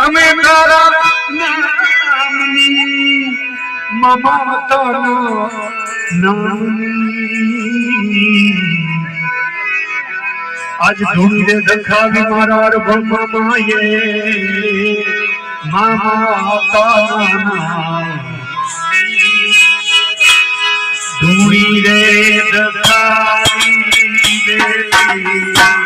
અમે તારા નામની મમતાના નામની આજ ધૂળે દેખાવી મારા બ્રહ્માએ મામા તાના ધૂળી રે દેખાવી દેવી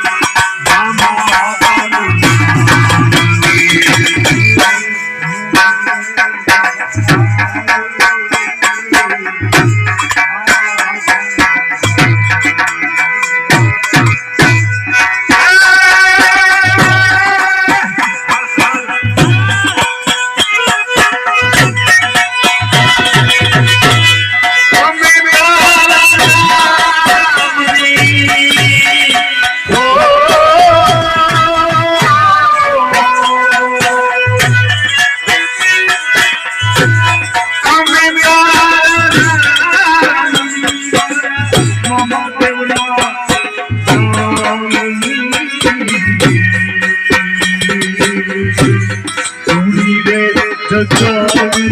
Gajavi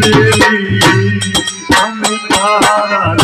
Devi, Amitabha.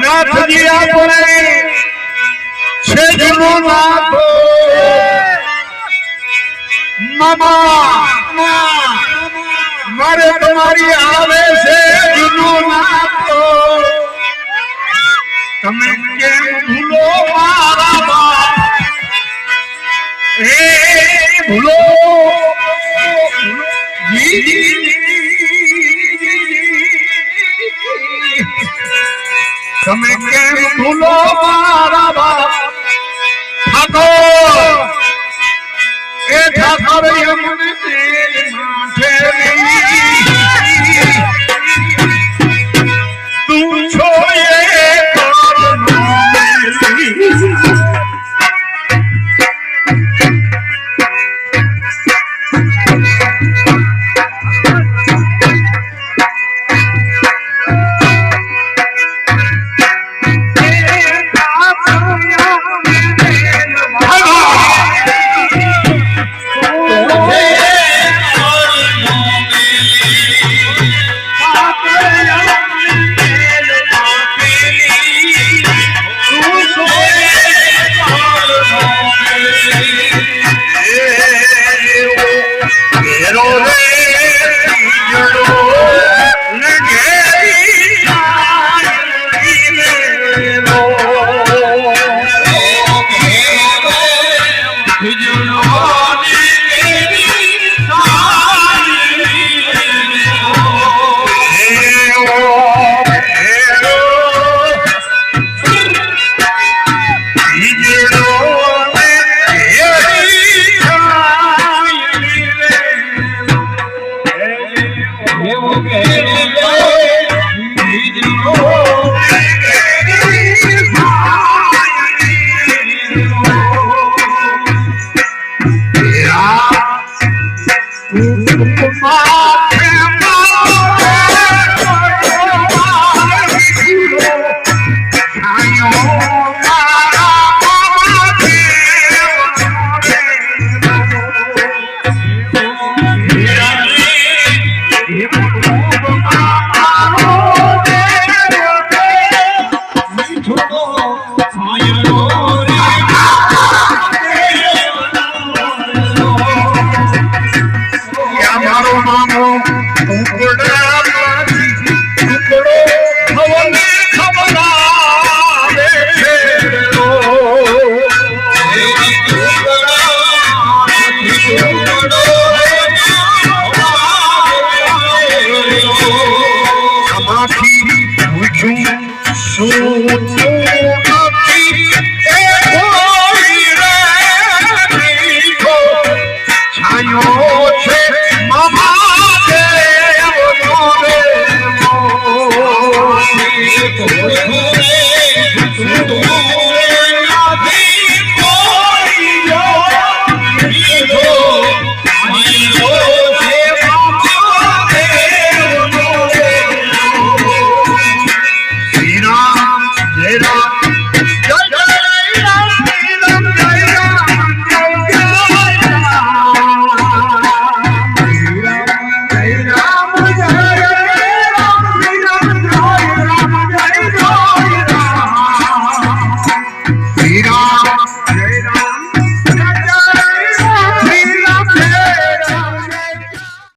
નાથજી આપણે છે જનો નાથો મામા મારે તમારી આવે છે જૂનો નાતો તમે કેમ ભૂલો મારા બાપ? હે ભૂલો. તમે કેમ ભૂલો મારા બાપ? ઠાકોર. એ ઠાકોર યમને